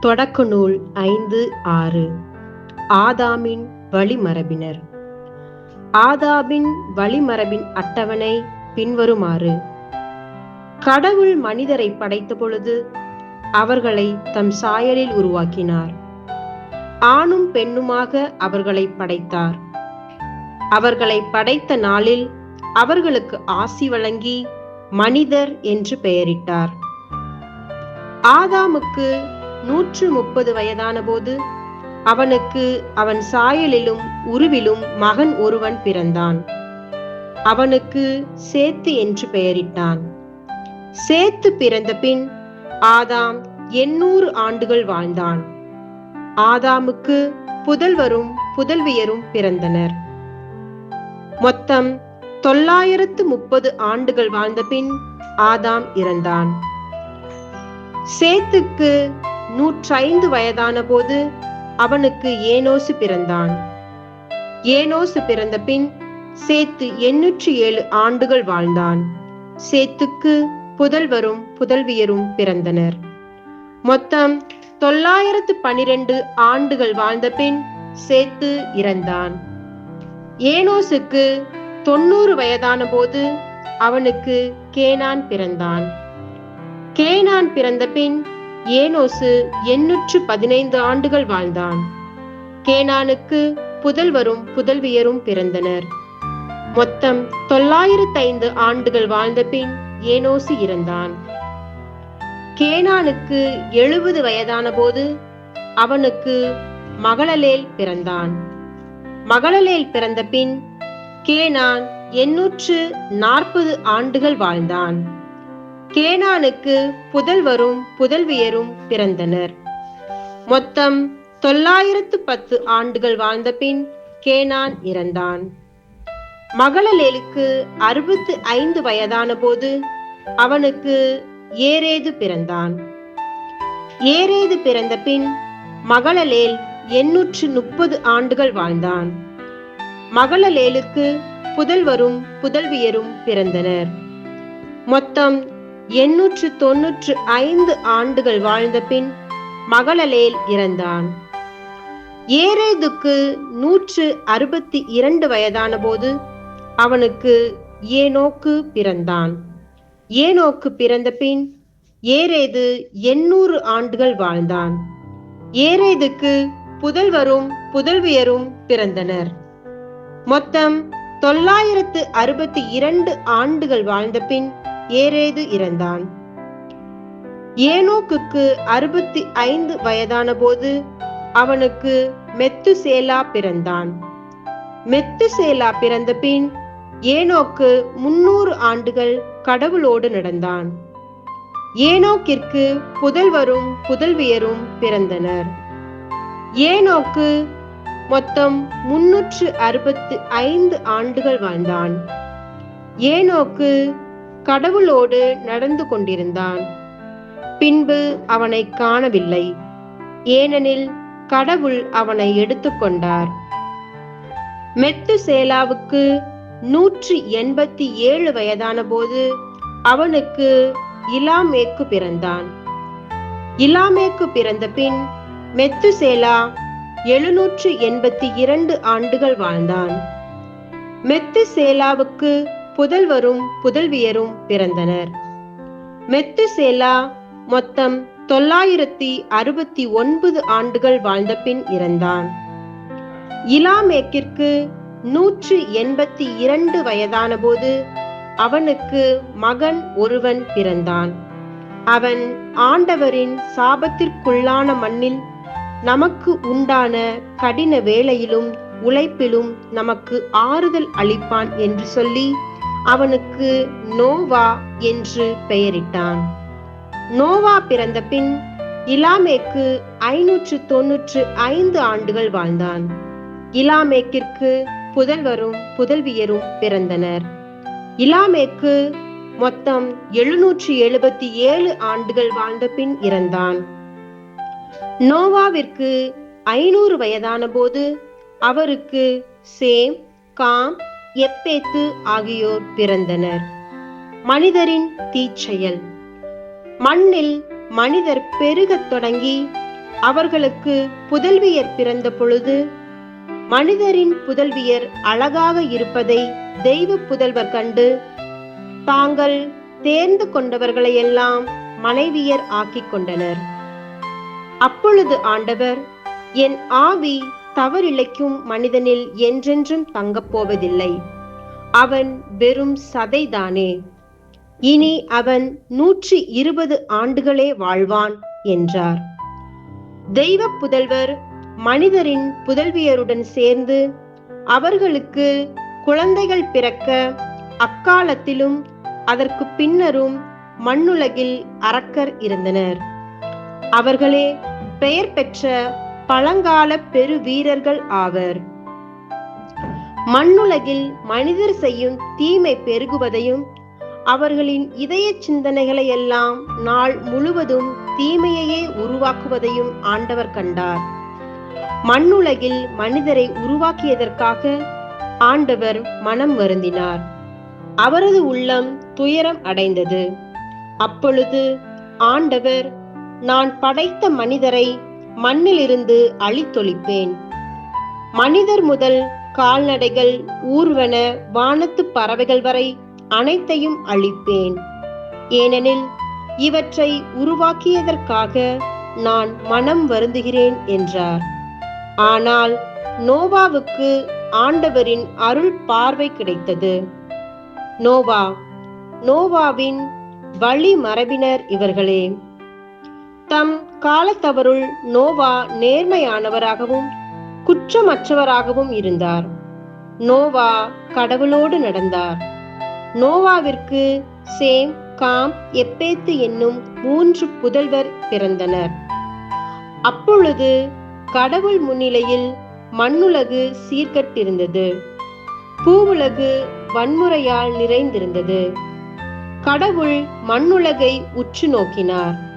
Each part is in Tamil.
தொடக்க நூல் ஐந்து ஆறு. ஆதாமின் வழிமரபினர். ஆதாமின் வழிமரபின் அட்டவணை பின்வருமாறு. கடவுள் மனிதரை படைத்த பொழுது அவர்களை தம் சாயலில் உருவாக்கினார். ஆணும் பெண்ணுமாக அவர்களை படைத்தார். அவர்களை படைத்த நாளில் அவர்களுக்கு ஆசி வழங்கி மனிதர் என்று பெயரிட்டார். ஆதாமுக்கு நூற்று முப்பது வயதான போது அவனுக்கு அவன் சாயலிலும் உருவிலும் மகன் ஒருவன் பிறந்தான். அவனுக்கு சேத்து என்று பெயரிட்டான். சேத்து பிறந்த பின் ஆதாம் எண்ணூறு ஆண்டுகள் வாழ்ந்தான். ஆதாமுக்கு புதல்வரும் புதல்வியரும் பிறந்தனர். மொத்தம் தொள்ளாயிரத்து முப்பது ஆண்டுகள் வாழ்ந்த பின் ஆதாம் இறந்தான். சேத்துக்கு நூற்றைந்து வயதான போது அவனுக்கு ஏனோசு பிறந்தான். ஏனோசு பிறந்த பின் சேத்து எண்ணூற்றி ஏழு ஆண்டுகள் வாழ்ந்தான். சேத்துக்கு புதல்வரும் புதல்வியரும் பிறந்தனர். மொத்தம் தொள்ளாயிரத்து பனிரெண்டு ஆண்டுகள் வாழ்ந்த பின் சேத்து இறந்தான். ஏனோசுக்கு தொண்ணூறு வயதான போது அவனுக்கு கேனான் பிறந்தான். கேனான் பிறந்த பின் ஏனோசு எண்ணூற்று பதினைந்து ஆண்டுகள் வாழ்ந்தான். கேனானுக்கு புதல்வரும் புதல்வியரும் பிறந்தனர். மொத்தம் தொள்ளாயிரத்தைந்து ஆண்டுகள் வாழ்ந்த பின் ஏனோசு இறந்தான். கேனானுக்கு எழுபது வயதான போது அவனுக்கு மகளலேல் பிறந்தான். மகளலேல் பிறந்த பின் கேனான் எண்ணூற்று நாற்பது ஆண்டுகள் வாழ்ந்தான். கேனானுக்கு புதல்வரும் புதல்வியரும் பிறந்தனர். மொத்தம் தொள்ளாயிரத்து பத்து ஆண்டுகள் வாழ்ந்த பின் கேனான் இறந்தான். மகளலேலுக்கு அறுபத்து ஐந்து வயதான போது அவனுக்கு ஏரேது பிறந்தான். ஏரேது பிறந்த பின் மகளலேல் எண்ணூற்று முப்பது ஆண்டுகள் வாழ்ந்தான். மகளலேலுக்கு புதல்வரும் புதல்வியரும் பிறந்தனர். மொத்தம் எண்ணூற்று தொன்னூற்று ஐந்து ஆண்டுகள் வாழ்ந்த பின் மகளலேல் இறந்தான். ஏரேதுக்கு நூற்று அறுபத்தி இரண்டு வயதான போது அவனுக்கு ஏனோக்கு பிறந்தான். ஏனோக்கு பிறந்த பின் ஏரேது எண்ணூறு ஆண்டுகள் வாழ்ந்தான். ஏரேதுக்கு புதல்வரும் புதல்வியரும் பிறந்தனர். மொத்தம் தொள்ளாயிரத்து அறுபத்தி இரண்டு ஆண்டுகள் வாழ்ந்த பின் ஏரேது இறந்தான். ஏனோக்குக்கு அறுபத்தி ஐந்து வயதான போது அவனுக்கு மெத்துசேலா பிறந்தான். மெத்துசேலா பிறந்த பின் ஏனோக்கு முன்னூறு ஆண்டுகள் கடவுளோடு நடந்தான். ஏனோக்கிற்கு புதல்வரும் புதல்வியரும் பிறந்தனர். ஏனோக்கு மொத்தம் முன்னூற்று அறுபத்து ஐந்து ஆண்டுகள் வாழ்ந்தான். ஏனோக்கு கடவுளோடு நடந்து கொண்டிருந்தான். பின்பு அவனை காணவில்லை. ஏனெனில் கடவுள் அவனை எடுத்துக்கொண்டார். மெத்துசேலாவுக்கு நூற்றி எண்பத்தி ஏழு வயதான போது அவனுக்கு இலாமேக்கு பிறந்தான். இலாமேக்கு பிறந்த பின் மெத்துசேலா எழுநூற்று எண்பத்தி இரண்டு ஆண்டுகள் வாழ்ந்தான். மெத்துசேலாவுக்கு புதல்வரும் புதல்வியரும் பிறந்தனர். மெத்துசேலா மொத்தம் தொள்ளாயிரத்தி அறுபத்தி ஒன்பது ஆண்டுகள் வாழ்ந்த பின் இறந்தான். இலாமேக்கிற்கு நூற்று எண்பத்தி இரண்டு வயதான போது அவனுக்கு மகன் ஒருவன் பிறந்தான். அவன் ஆண்டவரின் சாபத்திற்குள்ளான மண்ணில் நமக்கு உண்டான கடின வேலையிலும் உழைப்பிலும் நமக்கு ஆறுதல் அளிப்பான் என்று சொல்லி அவனுக்கு நோவா என்று பெயரிட்டான். நோவா பிறந்த பின் இலாமேக்கு ஐநூற்று தொன்னூற்று ஐந்து ஆண்டுகள் வாழ்ந்தான். இலாமேக்கிற்கு புதல்வரும் புதல்வியரும் பிறந்தனர். இலாமேக்கு மொத்தம் எழுநூற்று எழுபத்தி ஏழு ஆண்டுகள் வாழ்ந்த பின் இறந்தான். நோவாவிற்கு ஐநூறு வயதான போது அவருக்கு சேம் காம் எப்பேத்து ஆகியோர் பிறந்தனர். மனிதரின் தீச்செயல். மண்ணில் மனிதர் பெருகத் தொடங்கி அவர்களுக்கு புதல்வியர் பிறந்த பொழுது மனிதரின் புதல்வியர் அழகாக இருப்பதை தெய்வ புதல்வர் கண்டு தாங்கள் தேர்ந்து கொண்டவர்களையெல்லாம் மனைவியர் ஆக்கிக் கொண்டனர். அப்பொழுது ஆண்டவர் என் ஆவி தவறிழைக்கும் மனிதனில் என்றென்றும் தங்கப் போவதில்லை. அவன் வெறும் சதைதானே. இனி அவன் நூற்றி இருபது ஆண்டுகளே வாழ்வான் என்றார். தெய்வ புதல்வர் மனிதரின் புதல்வியருடன் சேர்ந்து அவர்களுக்கு குழந்தைகள் பிறக்க அக்காலத்திலும் அதற்கு பின்னரும் மண்ணுலகில் அரக்கர் இருந்தனர். அவர்களே பெயர் பெற்ற பழங்கால பெரு வீரர்கள் ஆவர். மண்ணுலகில் மனிதர் செய்யும் தீமை பெருகுவதையும் அவர்களின் இதய சிந்தனைகளை எல்லாம் நாள் முழுவதும் தீமையையே உருவாக்குவதையும் ஆண்டவர் கண்டார். மண்ணுலகில் மனிதரை உருவாக்கியதற்காக ஆண்டவர் மனம் வருந்தினார். அவரது உள்ளம் துயரம் அடைந்தது. அப்பொழுது ஆண்டவர் நான் படைத்த மனிதரை மண்ணிலிருந்து அழித்தொழிப்பேன். மனிதர் முதல் கால்நடைகள் ஊர்வன வானத்து பறவைகள் வரை அனைத்தையும் அழிப்பேன். ஏனெனில் இவற்றை உருவாக்கியதற்காக நான் மனம் வருந்துகிறேன் என்றார். ஆனால் நோவாவுக்கு ஆண்டவரின் அருள் பார்வை கிடைத்தது. நோவா நோவாவின் வழி மரபினர் இவர்களே. தம் காலத்தவருள் நோவா நேர்மையானவராகவும் குற்றமற்றவராகவும் இருந்தார். நோவா கடவுளோடு நடந்தார். நோவாவிற்கு சேம் காம் எப்பேத்து என்னும் மூன்று புதல்வர் பிறந்தனர். அப்பொழுது கடவுள் முன்னிலையில் மண்ணுலகு சீர்கட்டிருந்தது. பூவுலகு வன்முறையால் நிறைந்திருந்தது. கடவுள் மண்ணுலகை உற்று நோக்கினார்.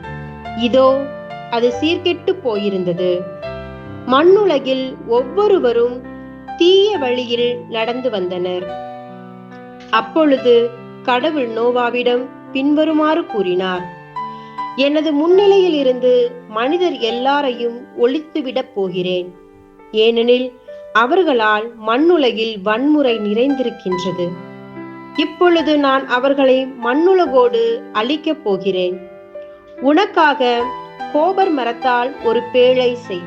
இதோ அது சீர்கெட்டு போயிருந்தது. மண்ணுலகில் ஒவ்வொருவரும் தீய வழியில் நடந்து வந்தனர். அப்பொழுது கடவுள் நோவாவிடம் பின்வருமாறு கூறினார் எனது முன்னிலையில் இருந்து மனிதர் எல்லாரையும் ஒழித்துவிடப் போகிறேன். ஏனெனில் அவர்களால் மண்ணுலகில் வன்முறை நிறைந்திருக்கின்றது. இப்பொழுது நான் அவர்களை மண்ணுலகோடு அழிக்கப் போகிறேன். உனக்காக கோபர் மரத்தால் ஒரு பேழை செய்.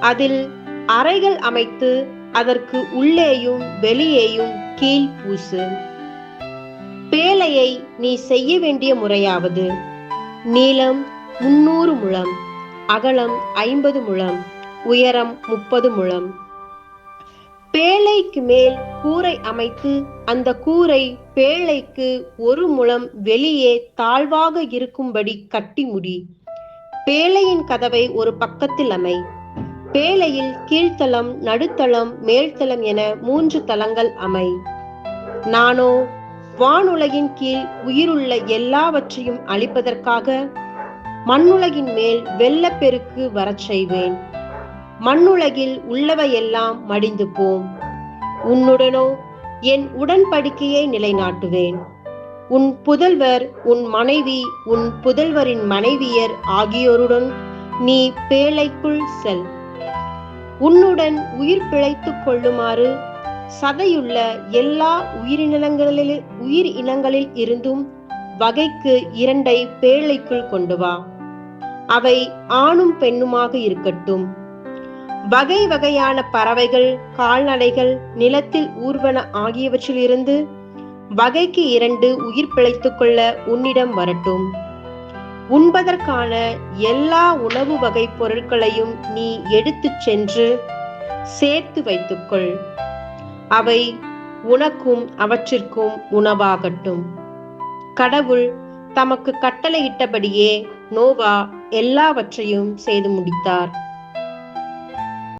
அதில் அறைகள் அமைத்து அதற்கு உள்ளேயும் வெளியேயும் கீழ் பூசு. பேழையை நீ செய்ய வேண்டிய முறையாவது. நீளம் முன்னூறு முழம் அகலம் ஐம்பது முழம் உயரம் முப்பது முழம். பேழைக்கு மேல் கூரை அமைத்து அந்த கூரை பேழைக்கு ஒரு முழம் வெளியே தாழ்வாக இருக்கும்படி கட்டி முடி. பேழையின் கதவை ஒரு பக்கத்தில் அமை பேழையில் கீழ்த்தளம் நடுத்தளம் மேல்தளம் என மூன்று தளங்கள் அமை. நானோ வானுலகின் கீழ் உயிருள்ள எல்லாவற்றையும் அழிப்பதற்காக மண்ணுலகின் மேல் வெள்ளப்பெருக்கு வரச் செய்வேன். மண்ணுலகில் உள்ளவையெல்லாம் மடிந்து போம் உன்னுடனோ என் உடன்படிக்கையை நிலைநாட்டுவேன். உன் புதல்வர் உன் மனைவி உன் புதல்வரின் மனைவியர் ஆகியோருடன் நீ பேழைக்குள் செல். உன்னுடன் உயிர் பிழைத்து கொள்ளுமாறு சதையுள்ள எல்லா உயிரினங்களில் உயிர் இனங்களில் இருந்தும் வகைக்கு இரண்டை பேழைக்குள் கொண்டு வா. அவை ஆணும் பெண்ணுமாக இருக்கட்டும். வகை வகையான பறவைகள் கால்நடைகள் நிலத்தில் ஊர்வன ஆகியவற்றிலிருந்து வகைக்கு இரண்டு உயிர் பிழைத்துக் கொள்ள உன்னிடம் வரட்டும். உண்பதற்கான எல்லா உணவு வகை பொருட்களையும் நீ எடுத்துச் சென்று சேர்த்து வைத்துக்கொள் அவை உனக்கும் அவற்றிற்கும் உணவாகட்டும். கடவுள் தமக்கு கட்டளையிட்டபடியே நோவா எல்லாவற்றையும் செய்து முடித்தார்.